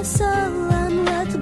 Bana bir masal